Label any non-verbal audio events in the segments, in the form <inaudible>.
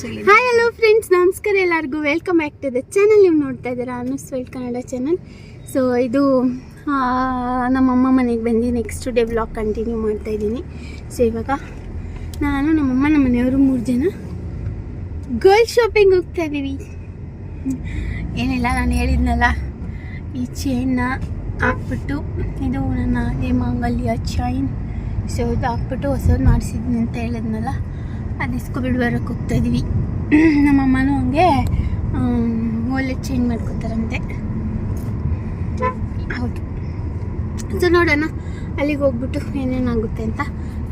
Hi hello friends ನಮಸ್ಕಾರ ಎಲ್ಲರಿಗೂ. Welcome back to the channel ನೀವು ನೋಡ್ತಾ ಇದ್ದೀರಾ ಅನುಸ್ ವೆಲ್ ಕನ್ನಡ ಚಾನಲ್ ಸೊ ಇದು ನಮ್ಮಮ್ಮ ಮನೆಗೆ ಬಂದು. ನೆಕ್ಸ್ಟ್ ಡೇ ಬ್ಲಾಗ್ ಕಂಟಿನ್ಯೂ ಮಾಡ್ತಾ ಇದ್ದೀನಿ. ಸೊ ಇವಾಗ ನಾನು ನಮ್ಮಮ್ಮ ನಮ್ಮ ಮನೆಯವರು ಮೂರು ಜನ ಗರ್ಲ್ ಶಾಪಿಂಗ್ ಹೋಗ್ತಾ ಇದ್ದೀವಿ ಏನಿಲ್ಲ, ನಾನು ಹೇಳಿದ್ನಲ್ಲ, ಈ ಚೈನ್ನ ಹಾಕ್ಬಿಟ್ಟು, ಇದು ನನ್ನ ಈ ಮಾಂಗಲ್ಯ ಚೈನ್ ಸೊ ಇದು ಹಾಕ್ಬಿಟ್ಟು ಹೊಸದು ಮಾಡಿಸಿದ್ದೀನಿ ಅಂತ ಹೇಳಿದ್ನಲ್ಲ. ಅದು ಇಸ್ಕೊಬಿಟ್ಟು ಬರೋಕ್ಕೆ ಹೋಗ್ತಾ ಇದ್ವಿ. ನಮ್ಮಮ್ಮನೂ ಹಂಗೆ ಓಲೆ ಚೇಂಜ್ ಮಾಡ್ಕೋತಾರಂತೆ. ಹೌದು. ಸೊ ನೋಡೋಣ. ಅಲ್ಲಿಗೆ ಹೋಗ್ಬಿಟ್ಟು ಏನೇನಾಗುತ್ತೆ ಅಂತ.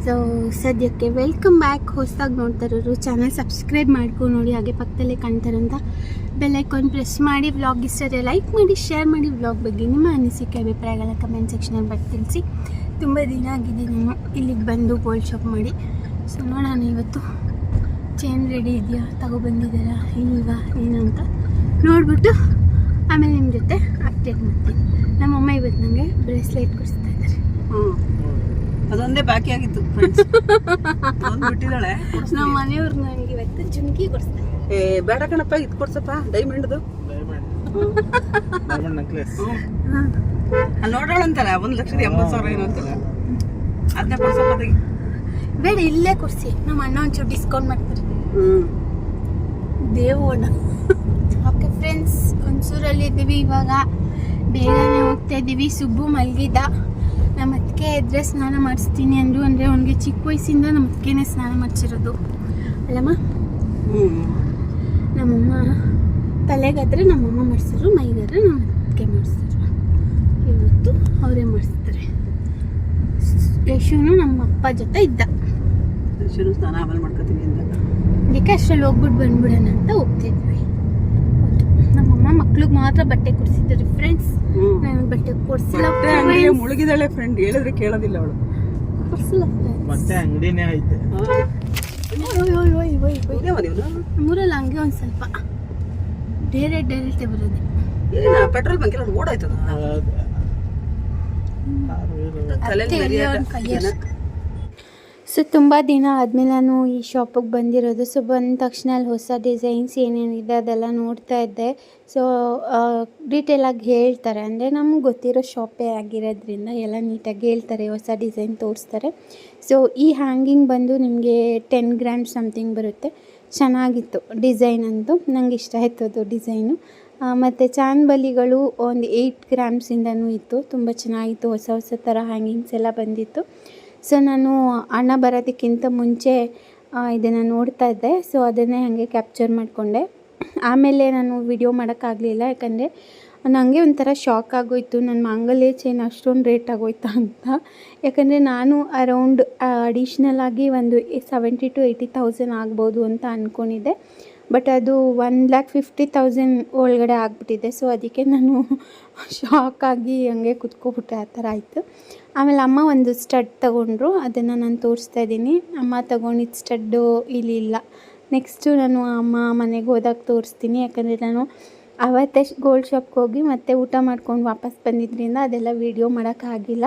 ಸೊ ಸದ್ಯಕ್ಕೆ ವೆಲ್ಕಮ್ ಬ್ಯಾಕ್ ಹೊಸದಾಗಿ ನೋಡ್ತಾ ಇರೋರು ಚಾನಲ್ ಸಬ್ಸ್ಕ್ರೈಬ್ ಮಾಡ್ಕೊ, ನೋಡಿ ಹಾಗೆ ಪಕ್ಕದಲ್ಲೇ ಕಾಣ್ತಾರಂತ. ಬೆಲ್ಲೈಕಾನ್ ಪ್ರೆಸ್ ಮಾಡಿ ವ್ಲಾಗ್ ಇಷ್ಟರೆ ಲೈಕ್ ಮಾಡಿ ಶೇರ್ ಮಾಡಿ ವ್ಲಾಗ್ ಬಗ್ಗೆ ನಿಮ್ಮ ಅನಿಸಿಕೆ ಅಭಿಪ್ರಾಯಗಳ ಕಮೆಂಟ್ ಸೆಕ್ಷನಲ್ಲಿ ಬಟ್ ತಿಳಿಸಿ ತುಂಬ ದಿನ ಆಗಿದೆ ನಾನು ಇಲ್ಲಿಗೆ ಬಂದು ಗೋಲ್ಡ್ ಶಾಪ್ ಮಾಡಿ. ಸೊ ನೋಡೋಣ ಇವತ್ತು ಚೇನ್ ರೆಡಿ ಇದೆಯಾ? ತಗೋ ಬಂದಿದ್ದೀರ? ಇಲ್ವಾ? ಏನು ಅಂತ ನೋಡಿಬಿಟ್ಟು ಆಮೇಲೆ ನಿಮ್ಮ ಜೊತೆ ಅಪ್ಡೇಟ್ ಮಾಡ್ತೀನಿ. ನಮ್ಮಮ್ಮ ಇವತ್ತು ನನಗೆ ಬ್ರೇಸ್ಲೆಟ್ ಕೊಡಿಸ್ತಾ ಇದ್ದಾರೆ. ಹ್ಞೂ ಅದೊಂದೇ ಬಾಕಿ ಆಗಿತ್ತು ಫ್ರೆಂಡ್ಸ್ ಬಿಟ್ಟಿದ್ದಾಳೆ. ನಮ್ಮ ಮನೆಯವ್ರು ನನಗೆ ಇವತ್ತು ಜುಮ್ಕಿ ಕೊಡಿಸ್ತಾರೆ ಏ ಬೇಡ ಕಣಪ್ಪ ಇದು ಕೊಡ್ಸಪ್ಪ. ಡೈಮಂಡ್ದು ಡೈಮಂಡ್ ನೆಕ್ಲೆಸ್ ಒಂದು ಲಕ್ಷದ ಎಂಬತ್ತು ಸಾವಿರ ಏನು ಅಂತಲ್ಲ ಅದನ್ನ ಕೊಡ್ಸಪ್ಪ ತೆಗಿ. ಬೇಡ ಇಲ್ಲೇ ಕೊಡ್ಸಿ ನಮ್ಮ ಅಣ್ಣ ಒಂಚೂರು ಡಿಸ್ಕೌಂಟ್ ಮಾಡ್ತಾರೆ. ಹ್ಮ್. ದೇವೋಣ ಓಕೆ ಫ್ರೆಂಡ್ಸ್ ಒಂಚೂರಲ್ಲಿ ಇದ್ದೀವಿ ಇವಾಗ. ಬೇಗನೆ ಹೋಗ್ತಾ ಇದ್ದೀವಿ. ಸುಬ್ಬು ಮಲಗಿದ್ದ ನಮ್ಮ ಅತ್ತಿಗೆ ಎದ್ರೆ ಸ್ನಾನ ಮಾಡಿಸ್ತೀನಿ ಅಂದರು. ಅಂದರೆ ಅವನಿಗೆ ಚಿಕ್ಕ ವಯಸ್ಸಿಂದ ನಮ್ಮ ಅದಕ್ಕೇನೆ ಸ್ನಾನ ಮಾಡಿಸಿರೋದು. ಅಲ್ಲಮ್ಮ? ನಮ್ಮಮ್ಮ ತಲೆಗಾದ್ರೆ ನಮ್ಮಮ್ಮ ಮಾಡಿಸಿದ್ರು ಮೈಗಾದ್ರೆ ನಮ್ಮ ಅತ್ತಿಗೆ ಮಾಡಿಸಿದ್ರು. ಇವತ್ತು ಅವರೇ ಮಾಡಿಸ್ತಾರೆ ಯಶುನು ನಮ್ಮ ಅಪ್ಪ ಜೊತೆ ಇದ್ದ. ಶುರು ಸ್ನಾನ ಆಮೇಲೆ ಮಾಡ್ಕೊತೀನಿ ಅಂತ. ಅದಕ್ಕೆ ಅಷ್ಟರಲ್ಲಿ ಹೋಗ್ಬಿಟ್ಟು ಬಂದ್ಬಿಡೋಣ ಅಂತ ಹೋಗ್ತಿದ್ವಿ. ನಮ್ಮಮ್ಮ ಮಕ್ಳಿಗೆ ಮಾತ್ರ ಬಟ್ಟೆ ಕೊಡಿಸಿದ್ರು ಫ್ರೆಂಡ್ಸ್ ಹ್ಮ್. ನನಗೆ ಬಟ್ಟೆ ಕೊಡಿಸಿಲ್ಲ ಮುಳುಗಿದಾಳೆ ಫ್ರೆಂಡ್ ಹೇಳಿದ್ರೆ ಕೇಳೋದಿಲ್ಲ ಅವಳು. ಕೊಡಿಸಿಲ್ಲ. ಮತ್ತೆ ಅಂಗಡಿನೇ ಐತೆ. ಓಯ್ ಓಯ್ ಓಯ್ ಓಯ್ ಓಯ್. ಇದೇವ ನೀವು ನಮ್ಮೂರಲ್ಲಿ ಹಂಗೆ ಒಂದು ಸ್ವಲ್ಪ. ಡೈರೆಕ್ಟ್ ಡೈರೆಕ್ಟ್ ಬರೋದು ಏನ ಪೆಟ್ರೋಲ್ ಬಂಕ್ ಎಲ್ಲ ಓಡಾಯ್ತದ? ತಲೆಯಲ್ಲಿ ಅತ್ತೆ ಮೆರಿಯಾದ ಎಲ್ಲಿಯೋ ಒಂದ್ ಕೈ ಜನ. ಅಷ್ಟೆ. ಸೊ ತುಂಬ ದಿನ ಆದಮೇಲೆ ನಾನು ಈ ಶಾಪಿಗೆ ಬಂದಿರೋದು. ಸೊ ಬಂದ ತಕ್ಷಣ ಅಲ್ಲಿ ಹೊಸ ಡಿಸೈನ್ಸ್ ಏನೇನಿದೆ ಅದೆಲ್ಲ ನೋಡ್ತಾ ಇದ್ದೆ. ಸೊ ಡೀಟೇಲಾಗಿ ಹೇಳ್ತಾರೆ. ಅಂದರೆ ನಮ್ಗೆ ಗೊತ್ತಿರೋ ಶಾಪೇ ಆಗಿರೋದ್ರಿಂದ ಎಲ್ಲ ನೀಟಾಗಿ ಹೇಳ್ತಾರೆ, ಹೊಸ ಡಿಸೈನ್ ತೋರಿಸ್ತಾರೆ. ಸೊ ಈ ಹ್ಯಾಂಗಿಂಗ್ ಬಂದು ನಿಮಗೆ ಟೆನ್ ಗ್ರಾಮ್ಸ್ ಸಮಥಿಂಗ್ ಬರುತ್ತೆ. ಚೆನ್ನಾಗಿತ್ತು ಡಿಸೈನ್ ಅಂತೂ. ನಂಗೆ ಇಷ್ಟ ಆಯ್ತು ಅದು ಡಿಸೈನು ಮತ್ತು ಚಾನ್ಬಲಿಗಳು ಒಂದು ಏಯ್ಟ್ ಗ್ರಾಮ್ಸಿಂದನೂ ಇತ್ತು. ತುಂಬ ಚೆನ್ನಾಗಿತ್ತು. ಹೊಸ ಹೊಸ ಥರ ಹ್ಯಾಂಗಿಂಗ್ಸ್ ಎಲ್ಲ ಬಂದಿತ್ತು. ಸೊ ನಾನು ಅಣ್ಣ ಬರೋದಕ್ಕಿಂತ ಮುಂಚೆ ಇದನ್ನು ನೋಡ್ತಾ ಇದ್ದೆ. ಸೊ ಅದನ್ನೇ ಹಾಗೆ ಕ್ಯಾಪ್ಚರ್ ಮಾಡಿಕೊಂಡೆ. ಆಮೇಲೆ ನಾನು ವಿಡಿಯೋ ಮಾಡೋಕ್ಕಾಗಲಿಲ್ಲ. ಯಾಕಂದರೆ ನನಗೆ ಒಂಥರ ಶಾಕ್ ಆಗೋಯ್ತು. ನನ್ನ ಮಾಂಗಲ್ಯ ಚೈನ್ ಅಷ್ಟೊಂದು ರೇಟ್ ಆಗೋಯ್ತಾ ಅಂತ. ಯಾಕಂದರೆ, ನಾನು ಅರೌಂಡ್ ಅಡಿಷ್ನಲ್ ಆಗಿ ಒಂದು ಸೆವೆಂಟಿ ಟು ಏಯ್ಟಿ ತೌಸಂಡ್ ಆಗ್ಬೋದು ಅಂತ ಅಂದ್ಕೊಂಡಿದ್ದೆ ಬಟ್ ಅದು ಒನ್ ಲ್ಯಾಕ್ ಫಿಫ್ಟಿ ತೌಸಂಡ್ ಒಳಗಡೆ ಆಗಿಬಿಟ್ಟಿದೆ. ಸೊ ಅದಕ್ಕೆ ನಾನು <laughs> ಶಾಕ್ ಆಗಿ ಹಂಗೆ ಕುತ್ಕೊಬಿಟ್ಟೆ. ಆ ಥರ ಆಯಿತು. ಆಮೇಲೆ ಅಮ್ಮ ಒಂದು ಸ್ಟಡ್ ತಗೊಂಡ್ರು, ಅದನ್ನು ನಾನು ತೋರಿಸ್ತಾ ಇದ್ದೀನಿ. ಅಮ್ಮ ತಗೊಂಡಿದ್ದ ಸ್ಟಡ್ಡು ಇಲ್ಲಿ ಇಲ್ಲ. ನೆಕ್ಸ್ಟು ನಾನು ಅಮ್ಮ ಮನೆಗೆ ಹೋದಾಗ ತೋರಿಸ್ತೀನಿ. ಯಾಕಂದರೆ ನಾನು ಅವತ್ತೇ ಗೋಲ್ಡ್ ಶಾಪ್ಗೆ ಹೋಗಿ ಮತ್ತೆ ಊಟ ಮಾಡ್ಕೊಂಡು ವಾಪಸ್ ಬಂದಿದ್ದರಿಂದ ಅದೆಲ್ಲ ವೀಡಿಯೋ ಮಾಡೋಕ್ಕಾಗಿಲ್ಲ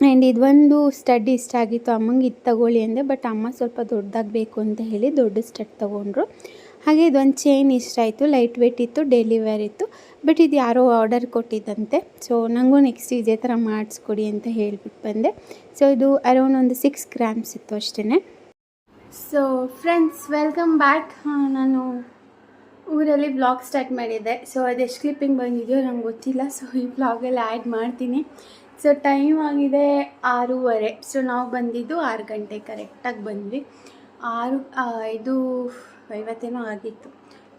ಆ್ಯಂಡ್ ಇದೊಂದು ಸ್ಟಡ್ ಇಷ್ಟ ಆಗಿತ್ತು. ಅಮ್ಮಂಗೆ ಇದು ತಗೊಳ್ಳಿ ಅಂದೆ ಬಟ್ ಅಮ್ಮ ಸ್ವಲ್ಪ ದೊಡ್ಡದಾಗಬೇಕು ಅಂತ ಹೇಳಿ ದೊಡ್ಡ ಸ್ಟಡ್ ತೊಗೊಂಡ್ರು. ಹಾಗೆ ಇದೊಂದು ಚೈನ್ ಇಷ್ಟ ಆಯಿತು ಲೈಟ್ ವೆಯ್ಟ್ ಇತ್ತು ಡೈಲಿ ಇತ್ತು. ಬಟ್ ಇದು ಯಾರೋ ಆರ್ಡರ್ ಕೊಟ್ಟಿದ್ದಂತೆ. ಸೊ ನನಗೂ ನೆಕ್ಸ್ಟ್ ಇದೇ ಥರ ಮಾಡಿಸ್ಕೊಡಿ ಅಂತ ಹೇಳ್ಬಿಟ್ಟು ಬಂದೆ. ಸೊ ಇದು ಅರೌಂಡ್ ಒಂದು ಸಿಕ್ಸ್ ಗ್ರಾಮ್ಸ್ ಇತ್ತು ಅಷ್ಟೇ ಸೊ ಫ್ರೆಂಡ್ಸ್ ವೆಲ್ಕಮ್ ಬ್ಯಾಕ್ ನಾನು ಊರಲ್ಲಿ ಬ್ಲಾಗ್ ಸ್ಟಾರ್ಟ್ ಮಾಡಿದ್ದೆ. ಸೊ ಅದೆಷ್ಟು ಕ್ಲಿಪ್ಪಿಂಗ್ ಬಂದಿದೆಯೋ ನಂಗೆ ಗೊತ್ತಿಲ್ಲ. ಸೊ ಈ ಬ್ಲಾಗಲ್ಲಿ ಆ್ಯಡ್ ಮಾಡ್ತೀನಿ. ಸೊ ಟೈಮ್ ಆಗಿದೆ ಆರೂವರೆ. ಸೊ ನಾವು ಬಂದಿದ್ದು ಆರು ಗಂಟೆ ಕರೆಕ್ಟಾಗಿ ಬಂದ್ವಿ. ಆರು ಐದು ಐವತ್ತೇನೋ ಆಗಿತ್ತು.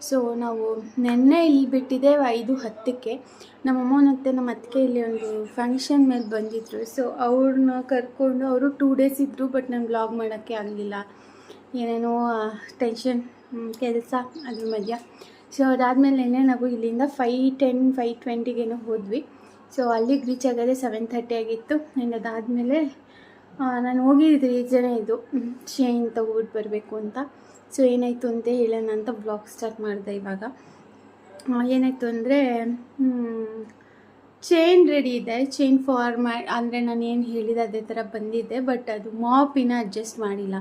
ಸೊ ನಾವು ನೆನ್ನೆ ಇಲ್ಲಿ ಬಿಟ್ಟಿದ್ದೆ ಐದು ಹತ್ತಕ್ಕೆ. ನಮ್ಮಮ್ಮ ಮತ್ತು ನಮ್ಮ ಅತ್ತಿಗೆ ಇಲ್ಲಿ ಒಂದು ಫಂಕ್ಷನ್ ಮೇಲೆ ಬಂದಿದ್ದರು ಸೊ ಅವ್ರನ್ನ ಕರ್ಕೊಂಡು ಅವರು ಟೂ ಡೇಸ್ ಇದ್ದರು ಬಟ್ ನಾನು ಬ್ಲಾಗ್ ಮಾಡೋಕ್ಕೆ ಆಗಲಿಲ್ಲ. ಏನೇನೋ ಟೆನ್ಷನ್ ಕೆಲಸ ಅದ್ರ ಮಧ್ಯ. ಸೊ ಅದಾದಮೇಲೆ ನೆನ್ನೆ ನಾವು ಇಲ್ಲಿಂದ ಫೈ ಟೆನ್ ಫೈ ಟ್ವೆಂಟಿಗೇನೋ ಹೋದ್ವಿ. ಸೊ ಅಲ್ಲಿಗೆ ರೀಚ್ ಆಗೋದೇ ಸೆವೆನ್ ಥರ್ಟಿ ಆಗಿತ್ತು. ಆ್ಯಂಡ್ ಅದಾದಮೇಲೆ ನಾನು ಹೋಗಿದ್ದು ರೀಸನ್ ಇದು ಶೇನ್ ತಗೊಬಿಟ್ಟು ಬರಬೇಕು ಅಂತ. ಸೊ ಏನಾಯಿತು ಅಂತ ಹೇಳೋಣ ಅಂತ ಬ್ಲಾಗ್ ಸ್ಟಾರ್ಟ್ ಮಾಡಿದೆ ಇವಾಗ. ಏನಾಯಿತು ಅಂದರೆ ಚೈನ್ ರೆಡಿ ಇದೆ. ಚೈನ್ ಫಾರ್ ಮಾಡಿ ಅಂದರೆ ನಾನು ಏನು ಹೇಳಿದೆ ಅದೇ ಥರ ಬಂದಿದ್ದೆ ಬಟ್ ಅದು ಮಾಪ್ ಇನ್ನೂ ಅಡ್ಜಸ್ಟ್ ಮಾಡಿಲ್ಲ.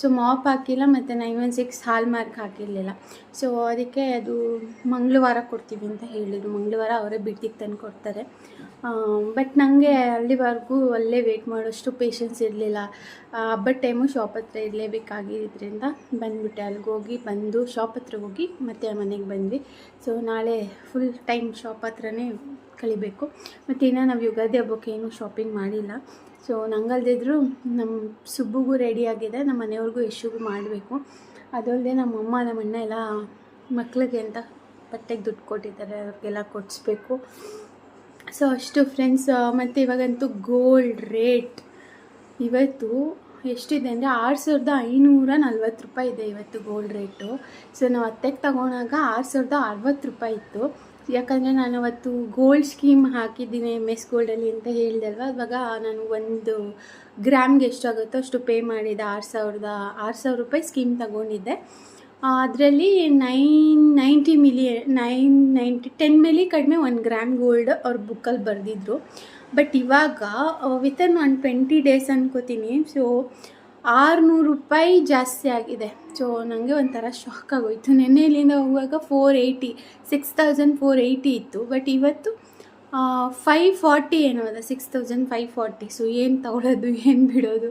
ಸೊ ಮಾಪ್ ಹಾಕಿಲ್ಲ ಮತ್ತು nine one six hallmark ಹಾಕಿರಲಿಲ್ಲ. ಸೊ ಅದಕ್ಕೆ ಅದು ಮಂಗಳವಾರ ಕೊಡ್ತೀವಿ ಅಂತ ಹೇಳಿದರು. ಮಂಗಳವಾರ ಅವರೇ ಬಿಟ್ಟಿಗೆ ತಂದು ಕೊಡ್ತಾರೆ ಬಟ್ ನನಗೆ ಅಲ್ಲಿವರೆಗೂ ಅಲ್ಲೇ ವೇಟ್ ಮಾಡೋಷ್ಟು ಪೇಷನ್ಸ್ ಇರಲಿಲ್ಲ. ಹಬ್ಬದ ಟೈಮು ಶಾಪ್ ಹತ್ರ ಇರಲೇಬೇಕಾಗಿದ್ದರಿಂದ ಬಂದುಬಿಟ್ಟೆ. ಅಲ್ಲಿಗೆ ಹೋಗಿ ಬಂದು ಶಾಪ್ ಹತ್ರ ಹೋಗಿ ಮತ್ತೆ ಮನೆಗೆ ಬಂದ್ವಿ. ಸೊ ನಾಳೆ ಫುಲ್ ಟೈಮ್ ಶಾಪ್ ಹತ್ರನೇ ಕಳಿಬೇಕು ಮತ್ತು ಇನ್ನು ನಾವು ಯುಗಾದಿ ಹಬ್ಬಕ್ಕೆ ಏನೂ ಶಾಪಿಂಗ್ ಮಾಡಿಲ್ಲ. ಸೊ ನಂಗಲ್ದಿದ್ರು ನಮ್ಮ ಸುಬ್ಬುಗೂ ರೆಡಿ ಆಗಿದೆ. ನಮ್ಮ ಮನೆಯವ್ರಿಗೂ ಯಶುಗೂ ಮಾಡಬೇಕು. ಅದಲ್ಲದೆ ನಮ್ಮಮ್ಮ ನಮ್ಮ ಅಣ್ಣ ಎಲ್ಲ ಮಕ್ಳಿಗೆ ಅಂತ ಬಟ್ಟೆಗೆ ದುಡ್ಡು ಕೊಟ್ಟಿದ್ದಾರೆ, ಅವ್ರಿಗೆಲ್ಲ ಕೊಡಿಸ್ಬೇಕು. ಸೊ ಅಷ್ಟು ಫ್ರೆಂಡ್ಸ್ ಮತ್ತು ಇವಾಗಂತೂ ಗೋಲ್ಡ್ ರೇಟ್ ಇವತ್ತು ಎಷ್ಟಿದೆ ಅಂದರೆ ಆರು ಸಾವಿರದ ಐನೂರ ನಲ್ವತ್ತು ರೂಪಾಯಿ ಇದೆ ಇವತ್ತು ಗೋಲ್ಡ್ ರೇಟು ಸೊ ನಾವು ಅತ್ತೆಗೆ ತಗೊಳಾಗ ಆರು ಸಾವಿರದ ಅರವತ್ತು ರೂಪಾಯಿ ಇತ್ತು. ಯಾಕಂದರೆ ನಾನು ಅವತ್ತು ಗೋಲ್ಡ್ ಸ್ಕೀಮ್ ಹಾಕಿದ್ದೀನಿ ಎಂ ಎಸ್ ಗೋಲ್ಡಲ್ಲಿ ಅಂತ ಹೇಳಿದೆ ಅಲ್ವಾ? ಇವಾಗ ನಾನು ಒಂದು ಗ್ರಾಮ್ಗೆ ಎಷ್ಟಾಗುತ್ತೋ ಅಷ್ಟು ಪೇ ಮಾಡಿದ್ದೆ ಆರು ಸಾವಿರದ, ಆರು ಸಾವಿರ ರೂಪಾಯಿ ಸ್ಕೀಮ್ ತಗೊಂಡಿದ್ದೆ. ಅದರಲ್ಲಿ nine ninety milli, nine ninety, ten milli ಕಡಿಮೆ ಒನ್ ಗ್ರಾಮ್ ಗೋಲ್ಡ್ ಅವ್ರ ಬುಕ್ಕಲ್ಲಿ ಬರೆದಿದ್ರು. ಬಟ್ ಇವಾಗ ವಿತನ್ ಒನ್ ಟ್ವೆಂಟಿ ಡೇಸ್ ಅನ್ಕೋತೀನಿ. ಸೊ ಆರುನೂರು ರೂಪಾಯಿ ಜಾಸ್ತಿ ಆಗಿದೆ. ಸೊ ನನಗೆ ಒಂಥರ ಶಾಕ್ ಆಗೋಯ್ತು. ನೆನ್ನೆ ಇಲ್ಲಿಂದ ಹೋಗುವಾಗ four eighty six thousand four eighty ಇತ್ತು. ಬಟ್ ಇವತ್ತು ಫೈವ್ ಫಾರ್ಟಿ ಏನೋ ಅದ six thousand five forty so ಏನು ತಗೊಳ್ಳೋದು ಏನು ಬಿಡೋದು?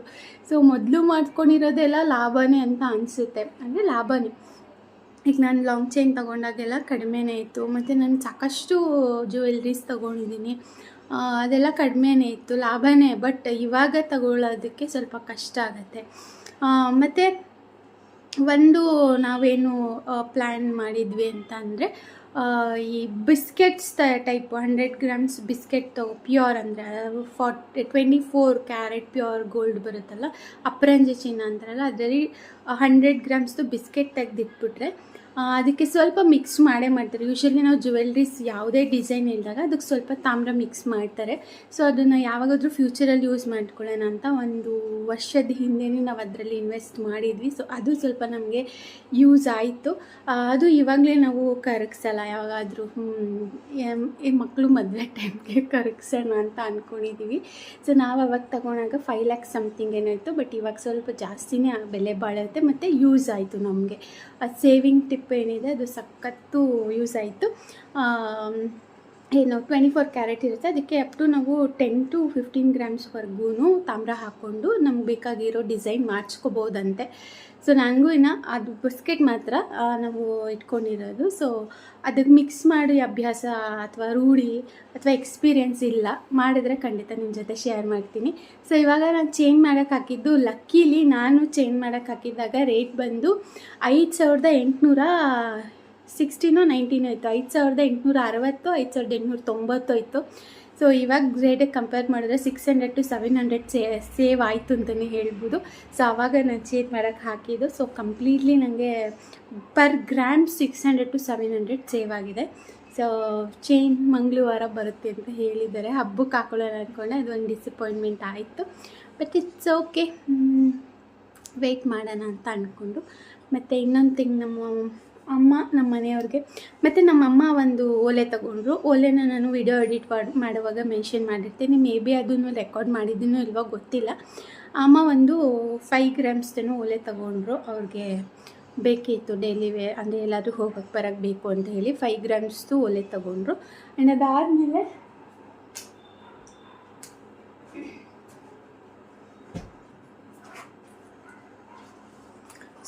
ಸೊ ಮೊದಲು ಮಾಡ್ಕೊಂಡಿರೋದೆಲ್ಲ ಲಾಭನೇ ಅಂತ ಅನಿಸುತ್ತೆ. ಅಂದರೆ ಲಾಭನೇ. ಈಗ ನಾನು ಲಾಂಗ್ ಚೈನ್ ತೊಗೊಂಡಾಗೆಲ್ಲ ಕಡಿಮೆನೇ ಇತ್ತು. ಮತ್ತು ನಾನು ಸಾಕಷ್ಟು ಜ್ಯುವೆಲ್ರೀಸ್ ತೊಗೊಂಡಿದ್ದೀನಿ ಅದೆಲ್ಲ ಕಡಿಮೆನೇ ಇತ್ತು, ಲಾಭನೇ. ಬಟ್ ಇವಾಗ ತಗೊಳ್ಳೋದಕ್ಕೆ ಸ್ವಲ್ಪ ಕಷ್ಟ ಆಗುತ್ತೆ. ಮತ್ತು, ಒಂದು ನಾವೇನು ಪ್ಲ್ಯಾನ್ ಮಾಡಿದ್ವಿ ಅಂತ ಅಂದರೆ ಈ ಬಿಸ್ಕೆಟ್ಸ್ ತ, ಟೈಪ್ ಹಂಡ್ರೆಡ್ ಗ್ರಾಮ್ಸ್ ಬಿಸ್ಕೆಟ್ ತಗೋ, ಪ್ಯೂರ್ ಅಂದರೆ forty, twenty four carat pure gold ಬರುತ್ತಲ್ಲ, ಅಪ್ರಂಜಿ ಚಿನ್ನ ಅಂತಾರಲ್ಲ, ಅದರಲ್ಲಿ ಹಂಡ್ರೆಡ್ ಗ್ರಾಮ್ಸ್ದು ಬಿಸ್ಕೆಟ್ ತೆಗೆದಿಟ್ಬಿಟ್ರೆ ಅದಕ್ಕೆ ಸ್ವಲ್ಪ ಮಿಕ್ಸ್ ಮಾಡೇ ಮಾಡ್ತಾರೆ. ಯೂಶಲಿ ನಾವು ಜ್ಯುವೆಲ್ರೀಸ್ ಯಾವುದೇ ಡಿಸೈನ್ ಇಲ್ದಾಗ ಅದಕ್ಕೆ ಸ್ವಲ್ಪ ತಾಮ್ರ ಮಿಕ್ಸ್ ಮಾಡ್ತಾರೆ. ಸೊ ಅದನ್ನು ಯಾವಾಗಾದರೂ ಫ್ಯೂಚರಲ್ಲಿ ಯೂಸ್ ಮಾಡ್ಕೊಳ್ಳೋಣ ಅಂತ ಒಂದು ವರ್ಷದ ಹಿಂದೆನೇ ನಾವು ಅದರಲ್ಲಿ ಇನ್ವೆಸ್ಟ್ ಮಾಡಿದ್ವಿ. ಸೊ ಅದು ಸ್ವಲ್ಪ ನಮಗೆ ಯೂಸ್ ಆಯಿತು. ಅದು ಇವಾಗಲೇ ನಾವು ಕರಗಿಸಲ್ಲ. ಯಾವಾಗಾದರೂ ಈ ಮಕ್ಕಳು ಮದುವೆ ಟೈಮ್ಗೆ ಕರಗಿಸೋಣ ಅಂತ ಅಂದ್ಕೊಂಡಿದ್ದೀವಿ ಸೊ ನಾವು ಅವಾಗ ತಗೊಂಡಾಗ ಫೈವ್ ಲ್ಯಾಕ್ಸ್ ಸಮಥಿಂಗ್ ಏನಾಯಿತು. ಬಟ್ ಇವಾಗ ಸ್ವಲ್ಪ ಜಾಸ್ತಿನೇ ಬೆಲೆ ಬಾಳುತ್ತೆ. ಮತ್ತು ಯೂಸ್ ಆಯಿತು ನಮಗೆ. ಸೇವಿಂಗ್ ಟಿಪ್ ಏನಿದೆ ಅದು ಸಖತ್ತು ಯೂಸ್ ಆಯಿತು. ಏನು ಟ್ವೆಂಟಿ ಫೋರ್ ಕ್ಯಾರೆಟ್ ಇರುತ್ತೆ. ಅದಕ್ಕೆ ಅಪ್ ಟು ನಾವು ಟೆನ್ ಟು ಫಿಫ್ಟೀನ್ ಗ್ರಾಮ್ಸ್ವರೆಗೂ ತಾಮ್ರ ಹಾಕ್ಕೊಂಡು ನಮ್ಗೆ ಬೇಕಾಗಿರೋ ಡಿಸೈನ್ ಮಾಡಿಸ್ಕೋಬೋದಂತೆ. ಸೊ ನನಗೂ ಇನ್ನು ಅದು ಬಿಸ್ಕೆಟ್ ಮಾತ್ರ ನಾವು ಇಟ್ಕೊಂಡಿರೋದು. ಸೊ ಅದಕ್ಕೆ ಮಿಕ್ಸ್ ಮಾಡಿ ಅಭ್ಯಾಸ ಅಥವಾ ರೂಢಿ ಅಥವಾ ಎಕ್ಸ್ಪೀರಿಯೆನ್ಸ್ ಇಲ್ಲ, ಮಾಡಿದ್ರೆ ಖಂಡಿತ ನಿಮ್ಮ ಜೊತೆ ಶೇರ್ ಮಾಡ್ತೀನಿ. ಸೊ ಇವಾಗ ನಾನು ಚೇಂಜ್ ಮಾಡೋಕ್ಕೆ ಹಾಕಿದ್ದು ಲಕ್ಕೀಲಿ ನಾನು ಚೇಂಜ್ ಮಾಡೋಕ್ಕೆ ಹಾಕಿದ್ದಾಗ ರೇಟ್ ಬಂದು ಐದು ಸಾವಿರದ ಎಂಟುನೂರ ಸಿಕ್ಸ್ಟೀನೋ ನೈನ್ಟೀನೋ ಇತ್ತು. ಐದು ಸಾವಿರದ ಎಂಟುನೂರ ಅರವತ್ತು, ಐದು ಸಾವಿರದ ಎಂಟುನೂರ ತೊಂಬತ್ತು ಇತ್ತು. ಸೊ ಇವಾಗ ರೇಟಿಗೆ ಕಂಪೇರ್ ಮಾಡಿದ್ರೆ six hundred to seven hundred say save ಆಯಿತು ಅಂತಲೇ ಹೇಳ್ಬೋದು. ಸೊ ಆವಾಗ ನಾನು ಚೇಂಜ್ ಮಾಡೋಕ್ಕೆ ಹಾಕಿದ್ದು. ಸೊ ಕಂಪ್ಲೀಟ್ಲಿ ನನಗೆ per gram six hundred to seven hundred save ಆಗಿದೆ. ಸೊ ಚೇಂಜ್ ಮಂಗಳವಾರ ಬರುತ್ತೆ ಅಂತ ಹೇಳಿದ್ದಾರೆ. ಹಬ್ಬಕ್ಕೆ ಹಾಕೊಳ್ಳೋಣ ಅಂದ್ಕೊಂಡೆ ಅದು ಒಂದು ಡಿಸಪಾಯಿಂಟ್ಮೆಂಟ್ ಆಯಿತು. ಬಟ್ ಇಟ್ಸ್ ಓಕೆ ವೆಯ್ಟ್ ಮಾಡೋಣ ಅಂತ ಅಂದ್ಕೊಂಡು ಮತ್ತು ಇನ್ನೊಂದು ತಿಂಗ್ ನಮ್ಮ ಅಮ್ಮ ನಮ್ಮ ಮನೆಯವ್ರಿಗೆ. ಮತ್ತು ನಮ್ಮ ಅಮ್ಮ ಒಂದು ಓಲೆ ತಗೊಂಡ್ರು. ಓಲೆನ ನಾನು ವಿಡಿಯೋ ಎಡಿಟ್ ಮಾಡಿ, ಮಾಡುವಾಗ ಮೆನ್ಷನ್ ಮಾಡಿರ್ತೀನಿ. ಮೇ ಬಿ ಅದನ್ನು ರೆಕಾರ್ಡ್ ಮಾಡಿದ್ದೀನೋ ಇಲ್ವೋ ಗೊತ್ತಿಲ್ಲ. ಅಮ್ಮ ಒಂದು ಫೈವ್ ಗ್ರಾಮ್ಸ್ದೇನೋ ಓಲೆ ತಗೊಂಡ್ರು. ಅವ್ರಿಗೆ ಬೇಕಿತ್ತು ಡೈಲಿ ವೇ ಅಂದರೆ ಎಲ್ಲಾದರೂ ಹೋಗಕ್ಕೆ ಬರೋಕ್ಕೆ ಬೇಕು ಅಂತ ಹೇಳಿ ಫೈವ್ ಗ್ರಾಮ್ಸ್ದು ಒಲೆ ತಗೊಂಡ್ರು. ಆ್ಯಂಡ್ ಅದಾದಮೇಲೆ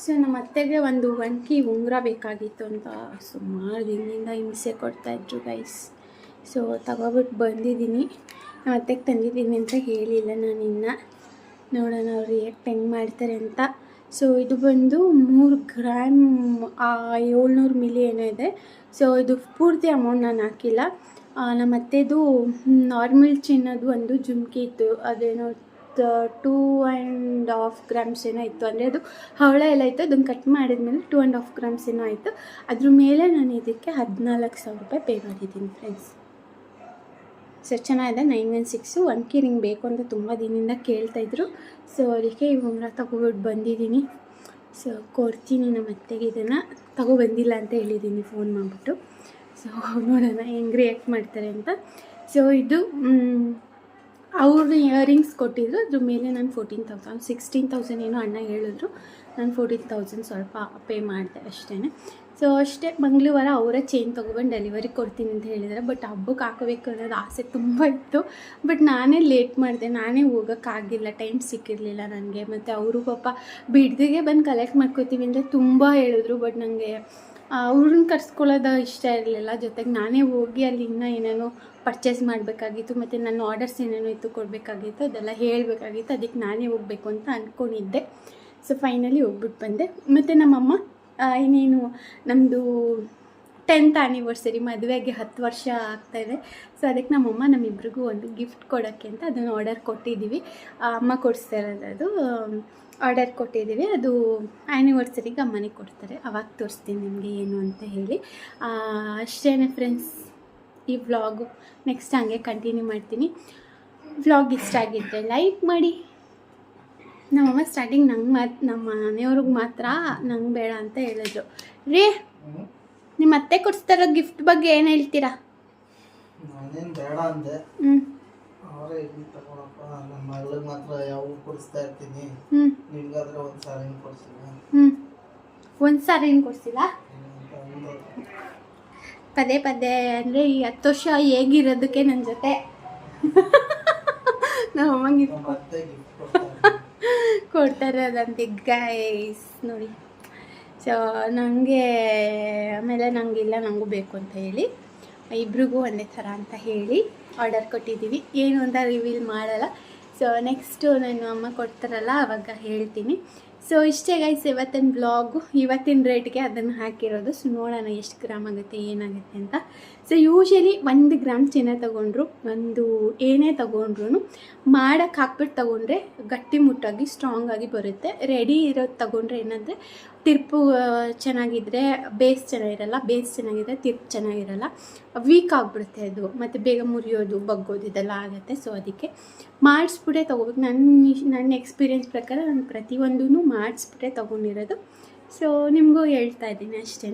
ಸೊ ನಮ್ಮ ಅತ್ತೆಗೆ ಒಂದು ಒಂಟಿ ಉಂಗುರ ಬೇಕಾಗಿತ್ತು ಅಂತ ಸುಮಾರು ದಿನದಿಂದ ಹಿಂಸೆ ಕೊಡ್ತಾಯಿದ್ರು ಗೈಸ್ ಸೊ ತಗೋಬಿಟ್ಟು ಬಂದಿದ್ದೀನಿ. ನಮ್ಮ ಅತ್ತೆಗೆ ತಂದಿದ್ದೀನಿ ಅಂತ ಹೇಳಿಲ್ಲ ನಾನು ಇನ್ನು. ನೋಡೋಣ ಅವ್ರು ರಿಯಾಕ್ಟ್ ಹೆಂಗೆ ಮಾಡ್ತಾರೆ ಅಂತ. ಸೊ ಇದು ಬಂದು ಮೂರು ಗ್ರಾಮ್ ಏಳ್ನೂರು ಮಿಲಿ ಏನೋ ಇದೆ. ಸೊ ಇದು ಪೂರ್ತಿ ಅಮೌಂಟ್ ನಾನು ಹಾಕಿಲ್ಲ. ನಮ್ಮ ಅತ್ತೆದು ನಾರ್ಮಲ್ ಚಿನ್ನದು ಒಂದು ಜುಮ್ಕಿ ಇತ್ತು. ಅದೇನೋ ಟೂ ಆ್ಯಂಡ್ ಹಾಫ್ ಗ್ರಾಮ್ಸ್ ಏನೋ ಇತ್ತು. ಅಂದರೆ ಅದು ಹವಳ ಎಲ್ಲ ಇತ್ತು. ಅದನ್ನು ಕಟ್ ಮಾಡಿದ್ಮೇಲೆ ಟೂ ಆ್ಯಂಡ್ ಹಾಫ್ ಗ್ರಾಮ್ಸ್ ಏನೋ ಆಯಿತು. ಅದ್ರ ಮೇಲೆ ನಾನು ಇದಕ್ಕೆ ಹದಿನಾಲ್ಕು ಸಾವಿರ ರೂಪಾಯಿ ಪೇ ಮಾಡಿದ್ದೀನಿ ಫ್ರೆಂಡ್ಸ್ ಸರ್ ಚೆನ್ನಾಗಿದೆ. Nine one six one K ನಿಂಗೆ ಬೇಕು ಅಂತ ತುಂಬ ದಿನದಿಂದ ಕೇಳ್ತಾಯಿದ್ರು ಸೊ ಅದಕ್ಕೆ ಈ ಉಂಗ್ರ ತಗೊಬಿಟ್ಟು ಬಂದಿದ್ದೀನಿ. ಸೊ ಕೊಡ್ತೀನಿ ನಮ್ಮ ಅತ್ತೆಗೆ ಇದನ್ನು. ತಗೊಬಂದಿಲ್ಲ ಅಂತ ಹೇಳಿದ್ದೀನಿ ಫೋನ್ ಮಾಡಿಬಿಟ್ಟು. ಸೊ ನೋಡೋಣ ಹೆಂಗೆ ರಿಯಾಕ್ಟ್ ಮಾಡ್ತಾರೆ ಅಂತ. ಸೊ ಇದು ಅವರು ಇಯರಿಂಗ್ಸ್ ಕೊಟ್ಟಿದ್ರು, ಅದ್ರ ಮೇಲೆ ನಾನು ಫೋರ್ಟೀನ್ ತೌಸಂಡ್ ಸಿಕ್ಸ್ಟೀನ್ ತೌಸಂಡ್ ಏನೋ ಅಣ್ಣ ಹೇಳಿದ್ರು. ನಾನು ಫೋರ್ಟೀನ್ ತೌಸಂಡ್ ಸ್ವಲ್ಪ ಪೇ ಮಾಡಿದೆ ಅಷ್ಟೇ ಸೊ ಅಷ್ಟೇ ಮಂಗಳವಾರ ಅವರೇ ಚೈನ್ ತೊಗೊಬಂದು ಡೆಲಿವರಿ ಕೊಡ್ತೀನಿ ಅಂತ ಹೇಳಿದ್ದಾರೆ ಬಟ್ ಹಬ್ಬಕ್ಕೆ ಹಾಕೋಬೇಕು ಅನ್ನೋದು ಆಸೆ ತುಂಬ ಇತ್ತು. ಬಟ್ ನಾನೇ ಲೇಟ್ ಮಾಡಿದೆ. ನಾನೇ ಹೋಗೋಕ್ಕಾಗಿಲ್ಲ ಟೈಮ್ ಸಿಕ್ಕಿರಲಿಲ್ಲ ನನಗೆ. ಮತ್ತು ಅವರು ಪಾಪ ಬಿಡ್ದಿಗೆ ಬಂದು ಕಲೆಕ್ಟ್ ಮಾಡ್ಕೋತೀವಿ ಅಂದರೆ ತುಂಬ ಹೇಳಿದ್ರು. ಬಟ್ ನನಗೆ ಅವ್ರನ್ನ ಕರ್ಸ್ಕೊಳ್ಳೋದು ಇಷ್ಟ ಇರಲಿಲ್ಲ. ಜೊತೆಗೆ ನಾನೇ ಹೋಗಿ ಅಲ್ಲಿ ಇನ್ನೂ ಏನೇನೋ ಪರ್ಚೇಸ್ ಮಾಡಬೇಕಾಗಿತ್ತು, ಮತ್ತು ನನ್ನ ಆರ್ಡರ್ಸ್ ಏನೇನೋ ಇತ್ತು ಕೊಡಬೇಕಾಗಿತ್ತು, ಅದೆಲ್ಲ ಹೇಳಬೇಕಾಗಿತ್ತು, ಅದಕ್ಕೆ ನಾನೇ ಹೋಗಬೇಕು ಅಂತ ಅಂದ್ಕೊಂಡಿದ್ದೆ ಸೊ ಫೈನಲಿ ಹೋಗ್ಬಿಟ್ಟು ಬಂದೆ. ಮತ್ತು ನಮ್ಮಮ್ಮ ಇನ್ನೇನು ನಮ್ಮದು ಟೆಂತ್ ಆ್ಯನಿವರ್ಸರಿ ಮದುವೆಗೆ ಹತ್ತು ವರ್ಷ ಆಗ್ತಾಯಿದೆ ಸೊ ಅದಕ್ಕೆ ನಮ್ಮಮ್ಮ ನಮ್ಮಿಬ್ರಿಗೂ ಒಂದು ಗಿಫ್ಟ್ ಕೊಡೋಕ್ಕೆ ಅಂತ ಅದನ್ನು ಆರ್ಡರ್ ಕೊಟ್ಟಿದ್ದೀವಿ. ಅಮ್ಮ ಕೊಡಿಸ್ತಾ ಇರೋದು ಅದು ಆರ್ಡರ್ ಕೊಟ್ಟಿದ್ದೀವಿ. ಅದು ಆ್ಯನಿವರ್ಸರಿಗೆ ಅಮ್ಮನಿಗೆ ಕೊಡ್ತಾರೆ. ಅವಾಗ ತೋರಿಸ್ತೀನಿ ನಿಮಗೆ ಏನು ಅಂತ ಹೇಳಿ. ಅಷ್ಟೇ ಫ್ರೆಂಡ್ಸ್ ಈ ವ್ಲಾಗು ನೆಕ್ಸ್ಟ್ ಹಂಗೆ ಕಂಟಿನ್ಯೂ ಮಾಡ್ತೀನಿ. ವ್ಲಾಗ್ ಇಷ್ಟ ಆಗಿದ್ದೆ ಲೈಕ್ ಮಾಡಿ. ನಮ್ಮಮ್ಮ ಸ್ಟಾರ್ಟಿಂಗ್ ನಂಗೆ ಮಾತ್ ನಮ್ಮ ಮನೆಯವ್ರಿಗೆ ಮಾತ್ರ ನಂಗೆ ಬೇಡ ಅಂತ ಹೇಳಿದ್ರು. ರೀ ನಿಮ್ಮ ಅತ್ತೆ ಕೊಡಿಸ್ತಾರೋ ಗಿಫ್ಟ್ ಬಗ್ಗೆ ಏನು ಹೇಳ್ತೀರಾ? ನಾನೇನ್ ಬೇಡ ಅಂದೆ. ಹ್ಞೂ ಅವರೇ ಇಲ್ಲಿ ತಗೊಳಪ್ಪ. ನಮ್ಮ ಮಗಳಿಗೆ ಮಾತ್ರ ಯಾವ ಕೊಡಿಸ್ತಾ ಇರ್ತೀನಿ. ಹ್ಞೂ ನಿಮ್ಗಾದ್ರೆ ಒಂದ್ ಕೊಡ್ಸಿಲ್ಲ. ಹ್ಞೂ ಕೊಡಿಸಿಲ್ಲ. ಪದೇ ಪದೇ ಅಂದರೆ ಈ ಹತ್ತು ವರ್ಷ ಹೇಗಿರೋದಕ್ಕೆ ನನ್ನ ಜೊತೆ. ನಮ್ಮಮ್ಮಂಗೆ ಕೊಡ್ತಾರೆ. ಕೊಡ್ತಾ ಇರೋದಂತೆ ಗೈಸ್ ನೋಡಿ. ಸೊ ನನಗೆ ಆಮೇಲೆ ನನಗಿಲ್ಲ ನನಗೂ ಬೇಕು ಅಂತ ಹೇಳಿ. ಇಬ್ರಿಗೂ ಒಂದೇ ಥರ ಅಂತ ಹೇಳಿ ಆರ್ಡರ್ ಕೊಟ್ಟಿದ್ದೀವಿ. ಏನು ಅಂತ ರಿವೀಲ್ ಮಾಡಲ್ಲ. ಸೊ ನೆಕ್ಸ್ಟು ನಾನು ಅಮ್ಮ ಕೊಡ್ತಾರಲ್ಲ ಅವಾಗ ಹೇಳ್ತೀನಿ. ಸೊ ಇಷ್ಟೇ ಗೈಸ್ ಇವತ್ತಿನ ಬ್ಲಾಗು ಇವತ್ತಿನ ರೇಟ್ಗೆ ಅದನ್ನು ಹಾಕಿರೋದು. ಸೊ ನೋಡೋಣ ಎಷ್ಟು ಗ್ರಾಮ್ ಆಗುತ್ತೆ, ಏನಾಗುತ್ತೆ ಅಂತ. ಸೊ ಯೂಶಲಿ ಒಂದು ಗ್ರಾಮ್ ಚಿನ್ನ ತೊಗೊಂಡ್ರು, ಒಂದು ಏನೇ ತೊಗೊಂಡ್ರು ಮಾಡೋಕ್ಕೆ ಹಾಕ್ಬಿಟ್ಟು ತೊಗೊಂಡ್ರೆ ಗಟ್ಟಿ ಮುಟ್ಟಾಗಿ ಸ್ಟ್ರಾಂಗಾಗಿ ಬರುತ್ತೆ. ರೆಡಿ ಇರೋದು ತೊಗೊಂಡ್ರೆ ಏನಂದರೆ ತಿರ್ಪು ಚೆನ್ನಾಗಿದ್ದರೆ ಬೇಸ್ ಚೆನ್ನಾಗಿರಲ್ಲ, ಬೇಸ್ ಚೆನ್ನಾಗಿದ್ರೆ ತಿರುಪು ಚೆನ್ನಾಗಿರಲ್ಲ. ವೀಕ್ ಆಗಿಬಿಡುತ್ತೆ ಅದು. ಮತ್ತು ಬೇಗ ಮುರಿಯೋದು, ಬಗ್ಗೋದು ಇದೆಲ್ಲ ಆಗುತ್ತೆ. ಸೊ ಅದಕ್ಕೆ ಮಾಡಿಸ್ಬಿಟ್ಟೆ ತೊಗೋಬೇಕು. ನನ್ನ ನನ್ನ ಎಕ್ಸ್ಪೀರಿಯೆನ್ಸ್ ಪ್ರಕಾರ ನಾನು ಪ್ರತಿಯೊಂದೂ ಮಾಡಿಸ್ಬಿಟ್ಟೆ ತೊಗೊಂಡಿರೋದು. ಸೊ ನಿಮಗೂ ಹೇಳ್ತಾ ಇದ್ದೀನಿ ಅಷ್ಟೇ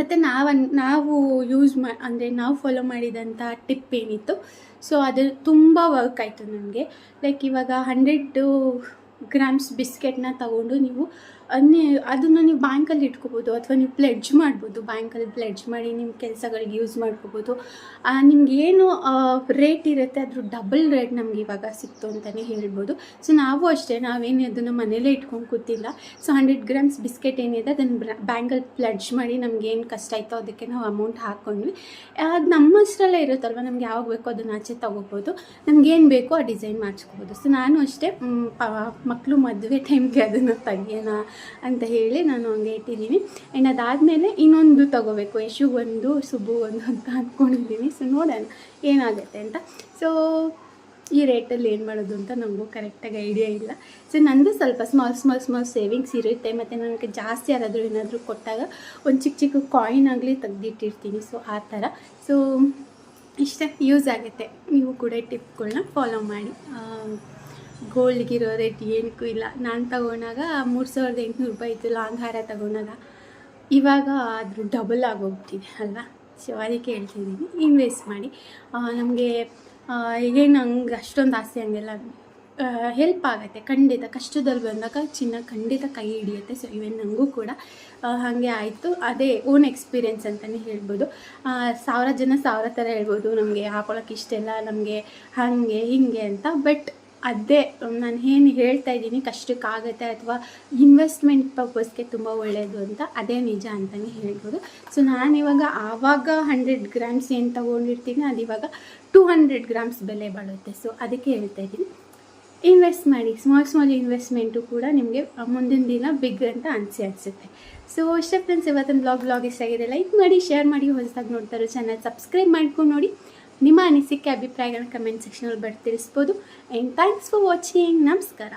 ಮತ್ತು ನಾವು ನಾವು ಯೂಸ್ ಮಾ, ಅಂದರೆ ನಾವು ಫಾಲೋ ಮಾಡಿದಂಥ ಟಿಪ್ ಏನಿತ್ತು? ಸೊ ಅದು ತುಂಬ ವರ್ಕ್ ಆಯಿತು ನನಗೆ ಲೈಕ್ ಇವಾಗ ಹಂಡ್ರೆಡ್ ಗ್ರಾಮ್ಸ್ ಬಿಸ್ಕೆಟ್ನ ತಗೊಂಡು ನೀವು ಅನ್ನೇ, ಅದನ್ನು ನೀವು ಬ್ಯಾಂಕಲ್ಲಿ ಇಟ್ಕೋಬೋದು ಅಥವಾ ನೀವು ಪ್ಲೆಡ್ಜ್ ಮಾಡ್ಬೋದು. ಬ್ಯಾಂಕಲ್ಲಿ ಪ್ಲೆಡ್ಜ್ ಮಾಡಿ ನಿಮ್ಮ ಕೆಲಸಗಳಿಗೆ ಯೂಸ್ ಮಾಡ್ಕೋಬೋದು. ನಿಮ್ಗೆ ಏನು ರೇಟ್ ಇರುತ್ತೆ ಅದ್ರ ಡಬಲ್ ರೇಟ್ ನಮ್ಗೆ ಇವಾಗ ಸಿಕ್ತು ಅಂತಲೇ ಹೇಳ್ಬೋದು. ಸೊ, ನಾವು ಅಷ್ಟೇ, ನಾವೇನು ಅದನ್ನು ಮನೇಲೇ ಇಟ್ಕೊಂಡು ಕೂತಿಲ್ಲ. ಸೊ, ಹಂಡ್ರೆಡ್ ಗ್ರಾಮ್ಸ್ ಬಿಸ್ಕೆಟ್ ಏನಿದೆ ಅದನ್ನು ಬ್ಯಾಂಕಲ್ಲಿ ಪ್ಲೆಡ್ಜ್ ಮಾಡಿ ನಮ್ಗೆ ಏನು ಕಷ್ಟ ಆಯಿತೋ ಅದಕ್ಕೆ ನಾವು ಅಮೌಂಟ್ ಹಾಕ್ಕೊಂಡ್ವಿ. ಅದು ನಮ್ಮ ಅಷ್ಟರಲ್ಲೇ ಇರುತ್ತಲ್ವ, ನಮ್ಗೆ ಯಾವಾಗ ಬೇಕೋ ಅದನ್ನು ಆಚೆ ತೊಗೋಬೋದು. ನಮ್ಗೆ ಏನು ಬೇಕೋ ಆ ಡಿಸೈನ್ ಮಾಡಿಸ್ಕೋಬೋದು. ಸೊ, ನಾನು ಅಷ್ಟೇ ಮಕ್ಕಳು ಮದುವೆ ಟೈಮ್ಗೆ ಅದನ್ನು ತೆಗಿಯೋಣ ಅಂತ ಹೇಳಿ ನಾನು ಹಂಗೆ ಇಟ್ಟಿದ್ದೀನಿ. ಆ್ಯಂಡ್ ಅದಾದಮೇಲೆ ಇನ್ನೊಂದು ತೊಗೋಬೇಕು, ಯಶು ಒಂದು, ಸುಬ್ಬು ಒಂದು ಅಂತ ಅಂದ್ಕೊಂಡಿದ್ದೀನಿ ಸೊ ನೋಡೋಣ, ಏನಾಗುತ್ತೆ ಅಂತ. ಸೊ ಈ ರೇಟಲ್ಲಿ ಏನು ಮಾಡೋದು ಅಂತ ನಮಗೂ ಕರೆಕ್ಟಾಗಿ ಐಡಿಯಾ ಇಲ್ಲ. ಸೊ ನಂದು ಸ್ವಲ್ಪ ಸ್ಮಾಲ್ ಸ್ಮಾಲ್ ಸ್ಮಾಲ್ ಸೇವಿಂಗ್ಸ್ ಇರುತ್ತೆ. ಮತ್ತು ನನಗೆ ಜಾಸ್ತಿ ಯಾರಾದರೂ ಏನಾದರೂ ಕೊಟ್ಟಾಗ ಒಂದು ಚಿಕ್ಕ ಚಿಕ್ಕ ಕಾಯಿನ್ ಆಗಲಿ ತೆಗೆದಿಟ್ಟಿರ್ತೀನಿ. ಸೊ ಆ ಥರ. ಸೊ ಇಷ್ಟೇ ಯೂಸ್ ಆಗುತ್ತೆ. ನೀವು ಕೂಡ ಟಿಪ್ಗಳನ್ನ ಫಾಲೋ ಮಾಡಿ. ಗೋಲ್ಡ್ಗಿರೋ ರೇಟ್ ಏನಕ್ಕೂ ಇಲ್ಲ. ನಾನು ತಗೊಂಡಾಗ ಮೂರು ಸಾವಿರದ ಎಂಟುನೂರು ರೂಪಾಯಿ ಇತ್ತು ಲಾಂಗ್ ಹಾರ ತಗೊಂಡಾಗ ಇವಾಗ ಅದ್ರ ಡಬಲ್ ಆಗೋಗ್ತಿದೆ ಅಲ್ವಾ? ಸೊ ಅದಕ್ಕೆ ಹೇಳ್ತಿದ್ದೀನಿ ಇನ್ವೆಸ್ಟ್ ಮಾಡಿ. ನಮಗೆ ಏನು ಹಂಗೆ ಅಷ್ಟೊಂದು ಆಸೆ ಹಂಗೆಲ್ಲ ಹೆಲ್ಪ್ ಆಗುತ್ತೆ. ಖಂಡಿತ ಕಷ್ಟದಲ್ಲಿ ಬಂದಾಗ ಚಿನ್ನ ಖಂಡಿತ ಕೈ ಹಿಡಿಯುತ್ತೆ. ಸೊ ಇವನ್ ನನಗೂ ಕೂಡ ಹಾಗೆ ಆಯಿತು. ಅದೇ ಓನ್ ಎಕ್ಸ್ಪೀರಿಯೆನ್ಸ್ ಅಂತಲೇ ಹೇಳ್ಬೋದು. ಸಾವಿರ ಜನ ಸಾವಿರ ಥರ ಹೇಳ್ಬೋದು. ನಮಗೆ ಹಾಕೊಳ್ಳೋಕೆ ಇಷ್ಟೆಲ್ಲ ನಮಗೆ ಹಾಗೆ, ಹೀಗೆ ಅಂತ. ಬಟ್ ಅದೇ ನಾನು ಏನು ಹೇಳ್ತಾ ಇದ್ದೀನಿ, ಕಷ್ಟಕ್ಕಾಗತ್ತೆ ಅಥವಾ ಇನ್ವೆಸ್ಟ್ಮೆಂಟ್ ಪರ್ಪಸ್ಗೆ ತುಂಬ ಒಳ್ಳೆಯದು ಅಂತ ಅದೇ ನಿಜ ಅಂತಲೇ ಹೇಳ್ಬೋದು. ಸೊ ನಾನು ಇವಾಗ ಆವಾಗ ಹಂಡ್ರೆಡ್ ಗ್ರಾಮ್ಸ್ ಏನು ತೊಗೊಂಡಿರ್ತೀನಿ, ಅದು ಇವಾಗ ಟೂ ಹಂಡ್ರೆಡ್ ಗ್ರಾಮ್ಸ್ ಬೆಲೆ ಬಾಳುತ್ತೆ ಸೊ ಅದಕ್ಕೆ ಹೇಳ್ತಾ ಇದ್ದೀನಿ. ಇನ್ವೆಸ್ಟ್ ಮಾಡಿ ಸ್ಮಾಲ್ ಸ್ಮಾಲ್ ಇನ್ವೆಸ್ಟ್ಮೆಂಟು ಕೂಡ ನಿಮಗೆ ಮುಂದಿನ ದಿನ ಬಿಗ್ ಅಂತ ಅನಿಸಿ, ಅನಿಸುತ್ತೆ. ಸೊ ಅಷ್ಟೇ ಫ್ರೆಂಡ್ಸ್ ಇವತ್ತಿನ ಬ್ಲಾಗ್ ಬ್ಲಾಗ್ ಇಷ್ಟ ಆಗಿದೆ ಲೈಕ್ ಮಾಡಿ ಶೇರ್ ಮಾಡಿ, ಹೊಸದಾಗಿ ನೋಡ್ತಾರೆ ಚಾನಲ್ ಸಬ್ಸ್ಕ್ರೈಬ್ ಮಾಡ್ಕೊಂಡು ನೋಡಿ. ನಿಮ್ಮ ಅನಿಸಿಕೆ ಅಭಿಪ್ರಾಯಗಳನ್ನ ಕಮೆಂಟ್ ಸೆಕ್ಷನಲ್ಲಿ ಬರ್ತಿರಿಸ್ಬೋದು ಆ್ಯಂಡ್ ಥ್ಯಾಂಕ್ಸ್ ಫಾರ್ ವಾಚಿಂಗ್ ನಮಸ್ಕಾರ.